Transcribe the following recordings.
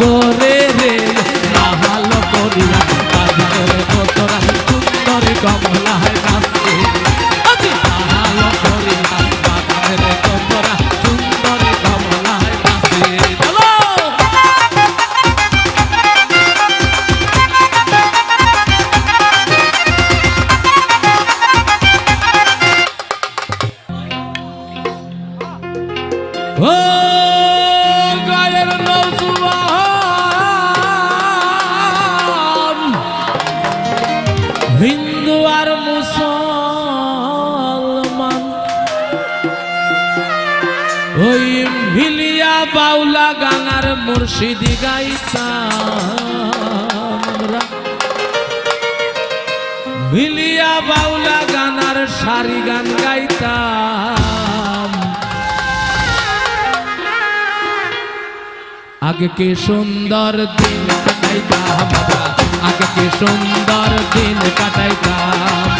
করে বাউলা গানার মুর্শিদি গাইতাম আমরা মিলিয়া বাউলা গানার সারি গান গাইতাম। আগে কি সুন্দর দিন কাটাইতাম আগে কি সুন্দর দিন কাটাইতাম।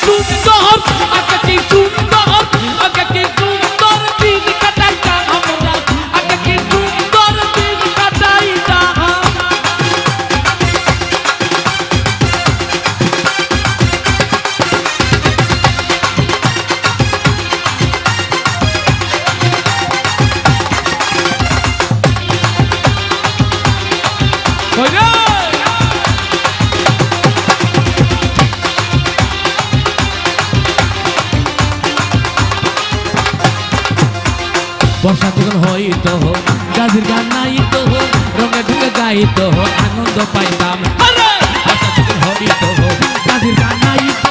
সুন্দর বর্ষা যখন হইতো গাছের গান নাইতো রঙে ঢুকে গাইতো আনন্দ পাইতাম। হইতো গাছের গান নাইতো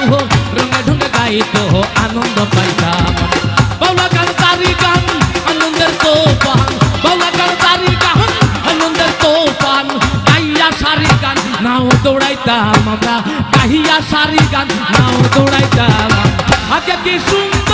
রঙে ঢুকে গাইতো আনন্দ পাইতাম। বাউলা গান তারি গান আনন্দের তোফান। বাউলা গান তারি গান আনন্দের তোফান। গাইয়া সারি গান নাও দৌড়াইতাম আমরা। গাইয়া সারি গান নাও দৌড়াইতাম আগে কি সুন্দর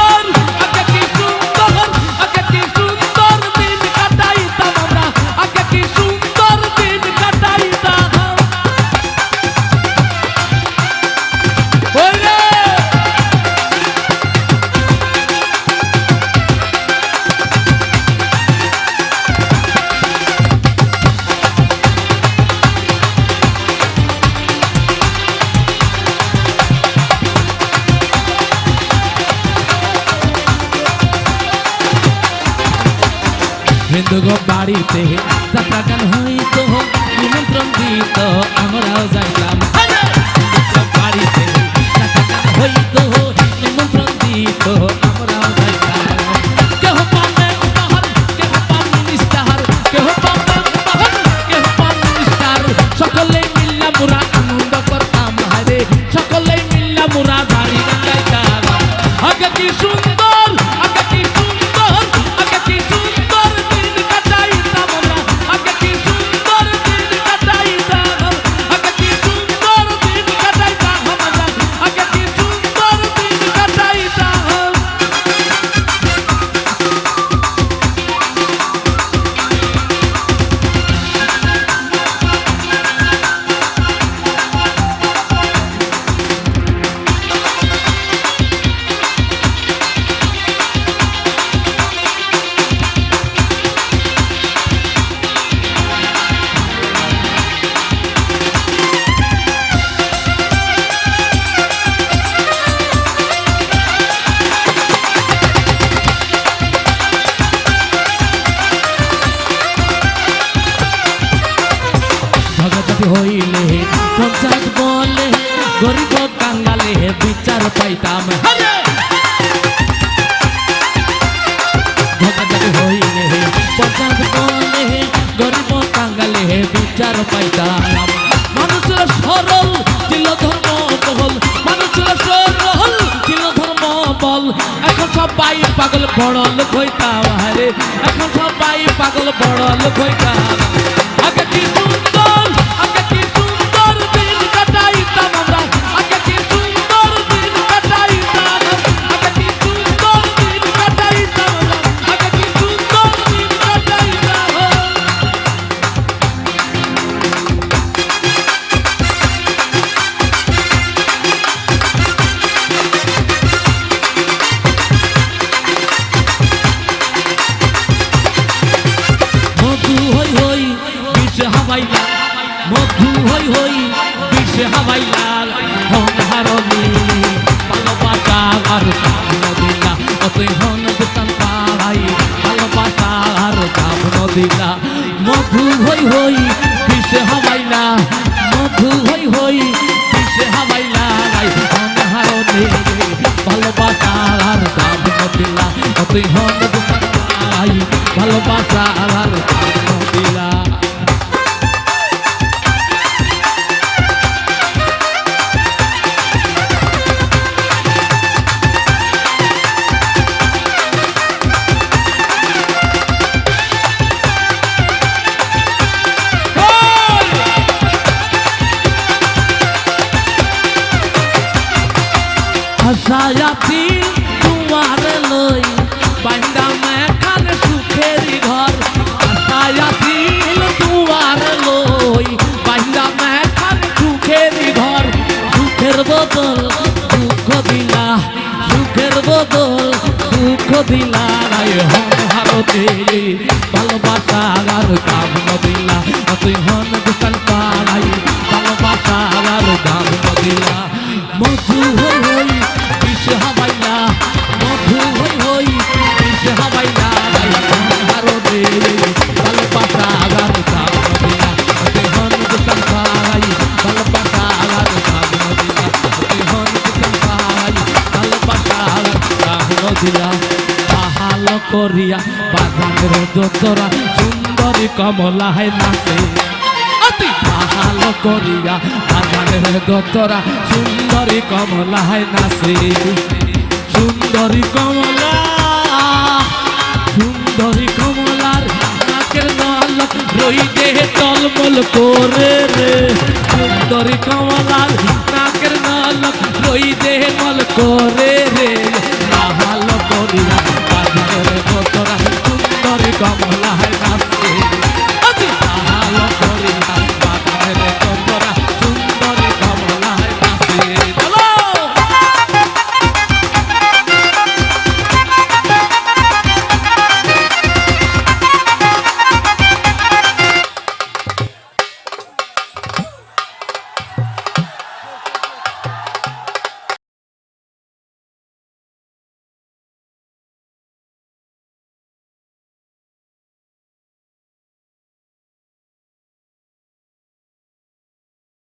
হিন্দু গো বাড়িতে। যাত্রা গান হইতো? নিমন্ত্রণ দিত। আমরাও যাইতাম। বাড়িতে যাত্রা গান হইতো? নিমন্ত্রণ দিত। পাইলে সঞ্চাস বলে গরিব কাঙ্গালে বিচার পাইতাম। হইলে পঞ্চাশ বলে গরিব কাঙ্গালে বিচার পাইতাম। মানুষের সরল ছিল ধর্ম বহল মানুষের সরল ছিল ধর্ম বল এখন সবাই পাগল বড় লোক হইতাম। হারে এখন সবাই পাগল বড় লোক হইতাম। আগে কিন্তু অতই হন ভালোবাসা আর ভালোবাসা আর কাম দিলা তুই হন দোতরা সুন্দরী কমলায় নাচে। অতি পাহাল করিয়া বাগানের দোতরা সুন্দরী কমলায় নাচে। সুন্দরী কমলা, সুন্দরী কমলার নাকের নলক রই দেহে টলমল করে রে। সুন্দরী কমলার নাকের নলক রই দেহে মল করে রে। পাহাল করিয়া আমার কমলার নাচে।